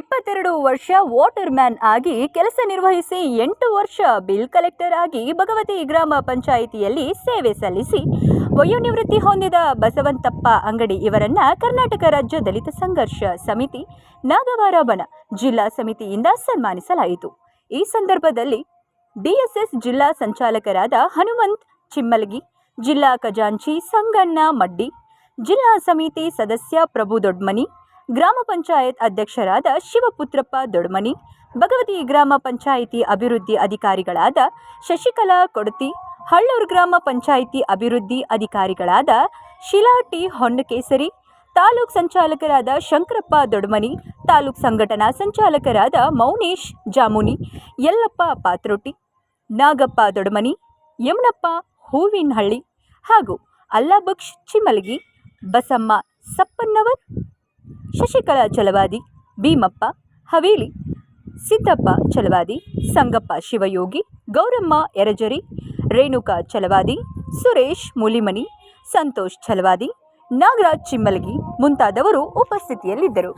ವರ್ಷ water man ಆಗಿ ಕೆಲಸ ನಿರ್ವಹಿಸಿ ಎಂಟು ವರ್ಷ ಬಿಲ್ ಕಲೆಕ್ಟರ್ ಆಗಿ ಭಗವತಿ ಗ್ರಾಮ ಪಂಚಾಯಿತಿಯಲ್ಲಿ ಸೇವೆ ಸಲ್ಲಿಸಿ ವಯೋನಿವೃತ್ತಿ ಹೊಂದಿದ ಬಸವಂತಪ್ಪ ಅಂಗಡಿ ಇವರನ್ನ ಕರ್ನಾಟಕ ರಾಜ್ಯ ದಲಿತ ಸಂಘರ್ಷ ಸಮಿತಿ, ನಾಗವಾರ ಬನ ಜಿಲ್ಲಾ ಸಮಿತಿಯಿಂದ ಸನ್ಮಾನಿಸಲಾಯಿತು. ಈ ಸಂದರ್ಭದಲ್ಲಿ ಡಿಎಸ್ಎಸ್ ಜಿಲ್ಲಾ ಸಂಚಾಲಕರಾದ ಹನುಮಂತ್ ಚಿಮ್ಮಲಗಿ, ಜಿಲ್ಲಾ ಖಜಾಂಚಿ ಸಂಗಣ್ಣ ಮಡ್ಡಿ, ಜಿಲ್ಲಾ ಸಮಿತಿ ಸದಸ್ಯ ಪ್ರಭು ದೊಡ್ಮನಿ ಗ್ರಾಮ ಪಂಚಾಯತ್ ಅಧ್ಯಕ್ಷರಾದ ಶಿವಪುತ್ರಪ್ಪ ದೊಡ್ಮನಿ, ಭಗವತಿ ಗ್ರಾಮ ಪಂಚಾಯಿತಿ ಅಭಿವೃದ್ಧಿ ಅಧಿಕಾರಿಗಳಾದ ಶಶಿಕಲಾ ಕೊಡತಿ, ಹಳ್ಳೂರು ಗ್ರಾಮ ಪಂಚಾಯಿತಿ ಅಭಿವೃದ್ಧಿ ಅಧಿಕಾರಿಗಳಾದ ಶಿಲಾ ಟಿ ಹೊನ್ನಕೇಸರಿ, ತಾಲೂಕ್ ಸಂಚಾಲಕರಾದ ಶಂಕರಪ್ಪ ದೊಡ್ಮನಿ, ತಾಲೂಕ್ ಸಂಘಟನಾ ಸಂಚಾಲಕರಾದ ಮೌನೇಶ್ ಜಾಮುನಿ, ಯಲ್ಲಪ್ಪ ಪಾತ್ರೊಟ್ಟಿ ನಾಗಪ್ಪ ದೊಡ್ಮನಿ, ಯಮನಪ್ಪ ಹೂವಿನಹಳ್ಳಿ ಹಾಗೂ ಅಲ್ಲಾಬಕ್ಷ್ ಚಿಮಲಗಿ, ಬಸಮ್ಮ ಸಪ್ಪನ್ನವರ್ ಶಶಿಕಲಾ ಚಲವಾದಿ, ಭೀಮಪ್ಪ, ಹವೇಲಿ, ಸಿದ್ದಪ್ಪ ಚಲವಾದಿ, ಸಂಗಪ್ಪ ಶಿವಯೋಗಿ, ಗೌರಮ್ಮ ಎರಜರಿ ರೇಣುಕಾ ಚಲವಾದಿ, ಸುರೇಶ್ ಮುಲಿಮನಿ, ಸಂತೋಷ್ ಛಲವಾದಿ ನಾಗರಾಜ್ ಚಿಮ್ಮಲಗಿ ಮುಂತಾದವರು ಉಪಸ್ಥಿತಿಯಲ್ಲಿದ್ದರು.